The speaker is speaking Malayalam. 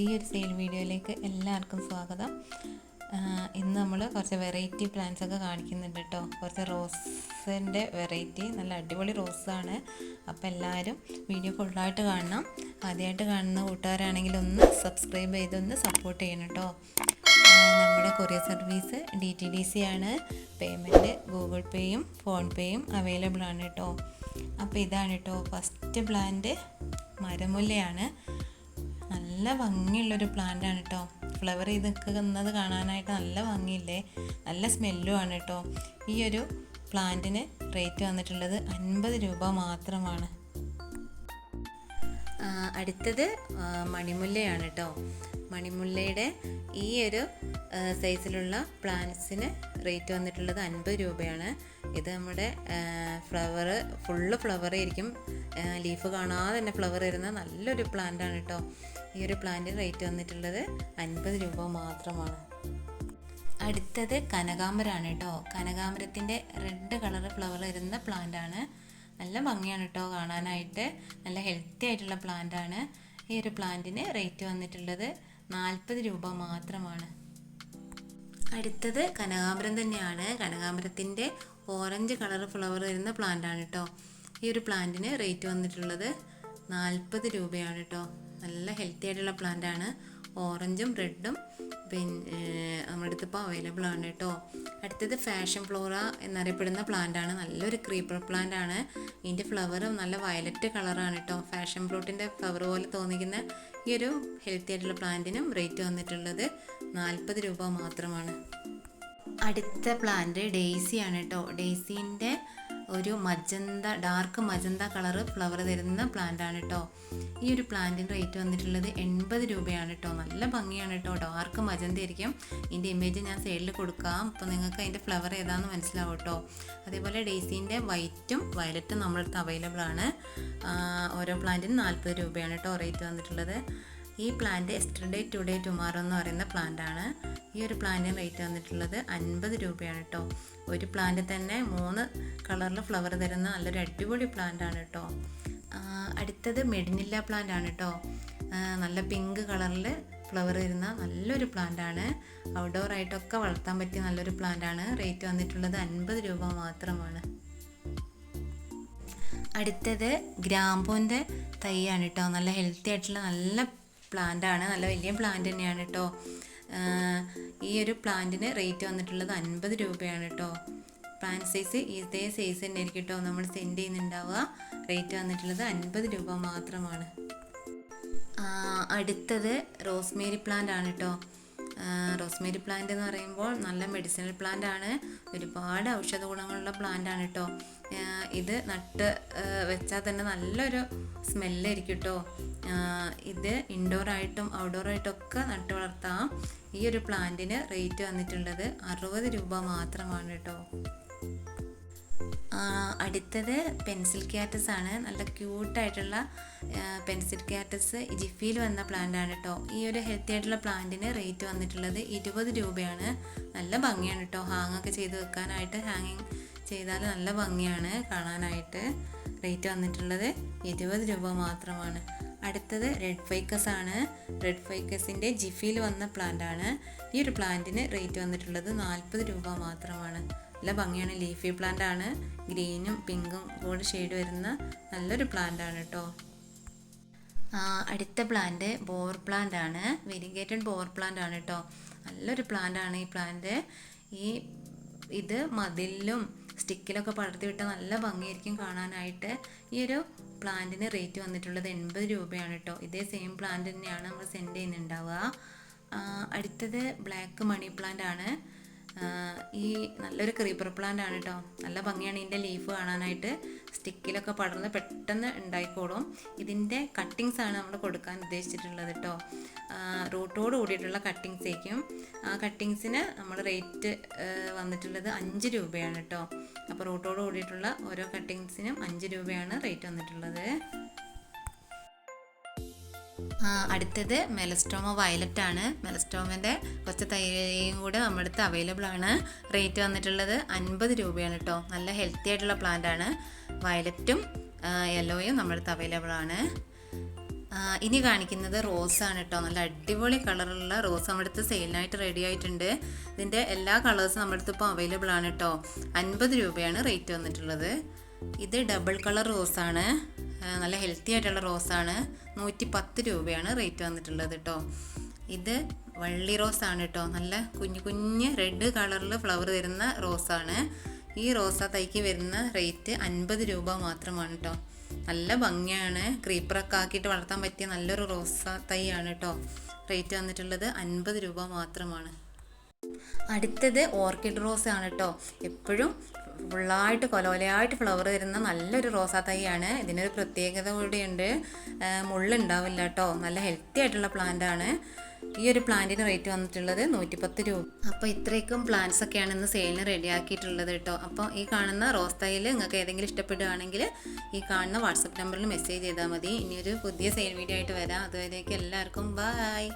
പുതിയൊരു സെയിൽ വീഡിയോയിലേക്ക് എല്ലാവർക്കും സ്വാഗതം. ഇന്ന് നമ്മൾ കുറച്ച് വെറൈറ്റി പ്ലാന്റ്സ് ഒക്കെ കാണിക്കുന്നുണ്ട് കേട്ടോ. കുറച്ച് റോസിന്റെ വെറൈറ്റി നല്ല അടിപൊളി റോസാണ് അപ്പോൾ എല്ലാവരും വീഡിയോ ഫുള്ളായിട്ട് കാണണം. ആദ്യമായിട്ട് കാണുന്ന കൂട്ടുകാരാണെങ്കിൽ ഒന്ന് സബ്സ്ക്രൈബ് ചെയ്തൊന്ന് സപ്പോർട്ട് ചെയ്യണം കേട്ടോ. നമ്മുടെ courier service D T D C ആണ്. പേയ്മെന്റ് ഗൂഗിൾ പേയും ഫോൺ പേയും അവൈലബിൾ ആണ് കേട്ടോ. അപ്പോൾ ഇതാണ് കേട്ടോ ഫസ്റ്റ് പ്ലാന്റ് മരമുല്ലയാണ്. നല്ല ഭംഗിയുള്ളൊരു പ്ലാന്റ് ആണ് കേട്ടോ ഫ്ലവർ ചെയ്ത് നിൽക്കുന്നത് കാണാനായിട്ട് നല്ല ഭംഗിയില്ലേ? നല്ല സ്മെല്ലും ആണ് കേട്ടോ ഈ ഒരു പ്ലാന്റിന് റേറ്റ് വന്നിട്ടുള്ളത് അൻപത് രൂപ മാത്രമാണ്. അടുത്തത് മണിമുല്ലയാണ് കേട്ടോ മണിമുല്ലയുടെ ഈ ഒരു സൈസിലുള്ള പ്ലാന്റ്സിന് റേറ്റ് വന്നിട്ടുള്ളത് അൻപത് രൂപയാണ്. ഇത് നമ്മുടെ ഫ്ലവർ ഫുള്ള് ഫ്ലവർ ആയിരിക്കും. ലീഫ് കാണാതെ തന്നെ ഫ്ലവർ വരുന്ന നല്ലൊരു പ്ലാന്റ് ആണ് കേട്ടോ ഈ ഒരു പ്ലാന്റിന് റേറ്റ് വന്നിട്ടുള്ളത് അൻപത് രൂപ മാത്രമാണ്. അടുത്തത് കനകാമ്പരാണ് കേട്ടോ. കനകാമ്പരത്തിന്റെ റെഡ് കളർ ഫ്ലവർ വരുന്ന പ്ലാന്റ് ആണ് നല്ല ഭംഗിയാണ് കേട്ടോ കാണാനായിട്ട്. നല്ല ഹെൽത്തി ആയിട്ടുള്ള പ്ലാന്റ് ആണ് ഈ ഒരു പ്ലാന്റിന് റേറ്റ് വന്നിട്ടുള്ളത് നാൽപ്പത് രൂപ മാത്രമാണ്. അടുത്തത് കനകാമ്പരം തന്നെയാണ്. കനകാമ്പരത്തിന്റെ ഓറഞ്ച് കളർ ഫ്ലവർ വരുന്ന പ്ലാന്റ് ആണ് കേട്ടോ. ഈ ഒരു പ്ലാന്റിന് റേറ്റ് വന്നിട്ടുള്ളത് നാൽപ്പത് രൂപയാണ് കേട്ടോ. നല്ല ഹെൽത്തി ആയിട്ടുള്ള പ്ലാന്റ് ആണ്. ഓറഞ്ചും റെഡും പിന്നെ നമ്മുടെ അടുത്ത് ഇപ്പോൾ അവൈലബിൾ ആണ് കേട്ടോ. അടുത്തത് ഫാഷൻ ഫ്ലോറ എന്നറിയപ്പെടുന്ന പ്ലാന്റ് ആണ്. നല്ലൊരു ക്രീപ്പർ പ്ലാന്റ് ആണ്. ഇതിന്റെ ഫ്ലവറും നല്ല വയലറ്റ് കളറാണ് കേട്ടോ. ഫാഷൻ ഫ്ലോട്ടിന്റെ ഫ്ലവർ പോലെ തോന്നിക്കുന്ന ഈ ഒരു ഹെൽത്തി ആയിട്ടുള്ള പ്ലാന്റിനും റേറ്റ് വന്നിട്ടുള്ളത് നാൽപ്പത് രൂപ മാത്രമാണ്. അടുത്ത പ്ലാന്റ് ഡെയ്സി ആണ് കേട്ടോ. ഡെയ്സീന്റെ ഒരു magenta dark magenta colour flower തരുന്ന പ്ലാന്റ് ആണ് കേട്ടോ ഈ ഒരു പ്ലാന്റിന്റെ റേറ്റ് വന്നിട്ടുള്ളത് എൺപത് രൂപയാണ് കേട്ടോ നല്ല ഭംഗിയാണ് കേട്ടോ ഡാർക്ക് മജന്ത ആയിരിക്കും ഇതിന്റെ ഇമേജ് ഞാൻ സൈഡിൽ കൊടുക്കാം. അപ്പോൾ നിങ്ങൾക്ക് അതിന്റെ ഫ്ലവർ ഏതാണെന്ന് മനസ്സിലാവും കേട്ടോ അതേപോലെ ഡെയ്സിന്റെ വൈറ്റും വയലറ്റും നമ്മളടുത്ത് അവൈലബിൾ ആണ്. ഓരോ പ്ലാന്റിനും നാൽപ്പത് രൂപയാണ് കേട്ടോ റേറ്റ് വന്നിട്ടുള്ളത്. ഈ പ്ലാന്റ് എസ്റ്റർഡേ ടുഡേ ടുമാറോ എന്ന് പറയുന്ന പ്ലാന്റ് ആണ്. ഈ ഒരു പ്ലാന്റിന് റേറ്റ് വന്നിട്ടുള്ളത് അൻപത് രൂപയാണ് കേട്ടോ ഒരു പ്ലാന്റ് തന്നെ മൂന്ന് കളറിൽ ഫ്ലവർ തരുന്ന നല്ലൊരു അടിപൊളി പ്ലാന്റ് ആണ് കേട്ടോ അടുത്തത് മെഡിനില്ല പ്ലാന്റ് ആണ് കേട്ടോ നല്ല പിങ്ക് കളറിൽ ഫ്ലവർ തരുന്ന നല്ലൊരു പ്ലാന്റ് ആണ്. ഔട്ട്ഡോർ ആയിട്ടൊക്കെ വളർത്താൻ പറ്റിയ നല്ലൊരു പ്ലാന്റ് ആണ്. റേറ്റ് വന്നിട്ടുള്ളത് അൻപത് രൂപ മാത്രമാണ്. അടുത്തത് ഗ്രാമ്പൂന്റെ തൈയാണ് കേട്ടോ നല്ല ഹെൽത്തി ആയിട്ടുള്ള നല്ല പ്ലാന്റ് ആണ്. നല്ല വലിയ പ്ലാന്റ് തന്നെയാണ് കേട്ടോ ഈ ഒരു പ്ലാന്റിന് റേറ്റ് വന്നിട്ടുള്ളത് അൻപത് രൂപയാണ് കേട്ടോ പ്ലാന്റ് സൈസ് ഇതേ സൈസ് തന്നെ ആയിരിക്കും കേട്ടോ നമ്മൾ സെൻഡ് ചെയ്യുന്നുണ്ടാവുക. റേറ്റ് വന്നിട്ടുള്ളത് അൻപത് രൂപ മാത്രമാണ്. അടുത്തത് റോസ്മേരി പ്ലാന്റ് ആണ് കേട്ടോ റോസ്മേരി പ്ലാന്റ് എന്ന് പറയുമ്പോൾ നല്ല മെഡിസിനൽ പ്ലാന്റ് ആണ്. ഒരുപാട് ഔഷധ ഗുണങ്ങളുള്ള പ്ലാന്റ് ആണ് കേട്ടോ ഇത് നട്ട് വെച്ചാൽ തന്നെ നല്ലൊരു സ്മെല്ലായിരിക്കും കേട്ടോ ഇത് ഇൻഡോർ ആയിട്ടും ഔട്ട്ഡോർ ആയിട്ടും ഒക്കെ നട്ട് വളർത്താം. ഈ ഒരു പ്ലാന്റിന് റേറ്റ് വന്നിട്ടുള്ളത് അറുപത് രൂപ മാത്രമാണ് കേട്ടോ അടുത്തത് പെൻസിൽ ക്യാറ്റസ് ആണ്. നല്ല ക്യൂട്ടായിട്ടുള്ള പെൻസിൽ ക്യാറ്റസ് ജിഫിയിൽ വന്ന പ്ലാന്റ് ആണ് കേട്ടോ ഈ ഒരു ഹെൽത്തി ആയിട്ടുള്ള പ്ലാന്റിന് റേറ്റ് വന്നിട്ടുള്ളത് ഇരുപത് രൂപയാണ്. നല്ല ഭംഗിയാണ് കേട്ടോ ഹാങ് ഒക്കെ ചെയ്ത് വെക്കാനായിട്ട് ഹാങ്ങിങ് ചെയ്താൽ നല്ല ഭംഗിയാണ് കാണാനായിട്ട് റേറ്റ് വന്നിട്ടുള്ളത് ഇരുപത് രൂപ മാത്രമാണ്. അടുത്തത് റെഡ് ഫൈക്കസ് ആണ്. റെഡ് ഫൈക്കസിന്റെ ജിഫിയിൽ വന്ന പ്ലാന്റ് ആണ്. ഈ ഒരു പ്ലാന്റിന് റേറ്റ് വന്നിട്ടുള്ളത് നാൽപ്പത് രൂപ മാത്രമാണ്. നല്ല ഭംഗിയാണ് ലീഫി പ്ലാന്റ് ആണ്. ഗ്രീനും പിങ്കും കൂടെ ഷെയ്ഡ് വരുന്ന നല്ലൊരു പ്ലാന്റ് ആണ് കേട്ടോ അടുത്ത പ്ലാന്റ് ബോർ പ്ലാന്റ് ആണ്. വെരിഗേറ്റഡ് ബോർ പ്ലാന്റ് ആണ് കേട്ടോ നല്ലൊരു പ്ലാന്റ് ആണ് ഈ പ്ലാന്റ് ഈ ഇത് മതിലും സ്റ്റിക്കിലൊക്കെ പടർത്തി വിട്ടാൽ നല്ല ഭംഗിയായിരിക്കും കാണാനായിട്ട്. ഈ ഒരു പ്ലാന്റിന് റേറ്റ് വന്നിട്ടുള്ളത് എൺപത് രൂപയാണ് കേട്ടോ ഇതേ സെയിം പ്ലാന്റ് തന്നെയാണ് നമ്മൾ സെൻഡ് ചെയ്യുന്നുണ്ടാവുക. അടുത്തത് ബ്ലാക്ക് മണി പ്ലാന്റ് ആണ്. ഈ നല്ലൊരു ക്രീപ്പർ പ്ലാന്റ് ആണ് കേട്ടോ നല്ല ഭംഗിയാണ് ഇതിന്റെ ലീഫ് കാണാനായിട്ട്. സ്റ്റിക്കിലൊക്കെ പടർന്ന് പെട്ടെന്ന് ഉണ്ടായിക്കോളും. ഇതിന്റെ കട്ടിങ്സ് ആണ് നമ്മൾ കൊടുക്കാൻ ഉദ്ദേശിച്ചിട്ടുള്ളത് കേട്ടോ റൂട്ടോട് കൂടിയിട്ടുള്ള കട്ടിങ്സേക്കും ആ കട്ടിങ്സിന് നമ്മൾ റേറ്റ് വന്നിട്ടുള്ളത് അഞ്ച് രൂപയാണ് കേട്ടോ അപ്പോൾ റൂട്ടോട് കൂടിയിട്ടുള്ള ഓരോ കട്ടിങ്സിനും അഞ്ച് രൂപയാണ് റേറ്റ് വന്നിട്ടുള്ളത്. അടുത്തത് മെലസ്ട്രോമ വയലറ്റ് ആണ് മെലസ്റ്റോമിന്റെ കുറച്ച് തൈയും കൂടെ നമ്മുടെ അടുത്ത് അവൈലബിൾ ആണ്. റേറ്റ് വന്നിട്ടുള്ളത് അൻപത് രൂപയാണ് കേട്ടോ നല്ല ഹെൽത്തി ആയിട്ടുള്ള പ്ലാന്റ് ആണ്. വയലറ്റും യെല്ലോയും നമ്മുടെ അടുത്ത് അവൈലബിൾ ആണ്. ഇനി കാണിക്കുന്നത് റോസ് ആണ് കേട്ടോ നല്ല അടിപൊളി കളറുള്ള റോസ് നമ്മുടെ അടുത്ത് സെയിലിനായിട്ട് റെഡി ആയിട്ടുണ്ട്. ഇതിന്റെ എല്ലാ കളേഴ്സും നമ്മുടെ അടുത്ത് ഇപ്പോൾ അവൈലബിൾ ആണ് കേട്ടോ അൻപത് രൂപയാണ് റേറ്റ് വന്നിട്ടുള്ളത്. ഇത് ഡബിൾ കളർ റോസാണ് നല്ല ഹെൽത്തി ആയിട്ടുള്ള റോസാണ് നൂറ്റി പത്ത് രൂപയാണ് റേറ്റ് വന്നിട്ടുള്ളത് കേട്ടോ ഇത് വള്ളി റോസാണ് കേട്ടോ നല്ല കുഞ്ഞു കുഞ്ഞ് റെഡ് കളറിൽ ഫ്ലവർ തരുന്ന റോസാണ് ഈ റോസ തൈക്ക് വരുന്ന റേറ്റ് അൻപത് രൂപ മാത്രമാണ് കേട്ടോ നല്ല ഭംഗിയാണ്. ക്രീപ്പറൊക്കെ ആക്കിയിട്ട് വളർത്താൻ പറ്റിയ നല്ലൊരു റോസ തൈയാണ് കേട്ടോ റേറ്റ് വന്നിട്ടുള്ളത് അൻപത് രൂപ മാത്രമാണ്. അടുത്തത് ഓർക്കിഡ് റോസ് ആണ് കേട്ടോ എപ്പോഴും ഫുള്ളായിട്ട് കൊലോലയായിട്ട് ഫ്ലവർ വരുന്ന നല്ലൊരു റോസാ തൈയാണ്. ഇതിനൊരു പ്രത്യേകത കൂടിയുണ്ട്. മുള്ളുണ്ടാവില്ല കേട്ടോ നല്ല ഹെൽത്തി ആയിട്ടുള്ള പ്ലാന്റ് ആണ്. ഈ ഒരു പ്ലാന്റിന് റേറ്റ് വന്നിട്ടുള്ളത് നൂറ്റിപ്പത്ത് രൂപ അപ്പോൾ ഇത്രയ്ക്കും പ്ലാന്റ്സ് ഒക്കെയാണ് ഇന്ന് സെയിലിന് റെഡിയാക്കിയിട്ടുള്ളത് കേട്ടോ അപ്പോൾ ഈ കാണുന്ന റോസ് തൈയിൽ നിങ്ങൾക്ക് ഏതെങ്കിലും ഇഷ്ടപ്പെടുകയാണെങ്കിൽ ഈ കാണുന്ന വാട്സപ്പ് നമ്പറിൽ മെസ്സേജ് ചെയ്താൽ മതി. ഇനിയൊരു പുതിയ സെയിൽ വീഡിയോ ആയിട്ട് വരാം. അതുവരേക്കും എല്ലാവർക്കും ബായ്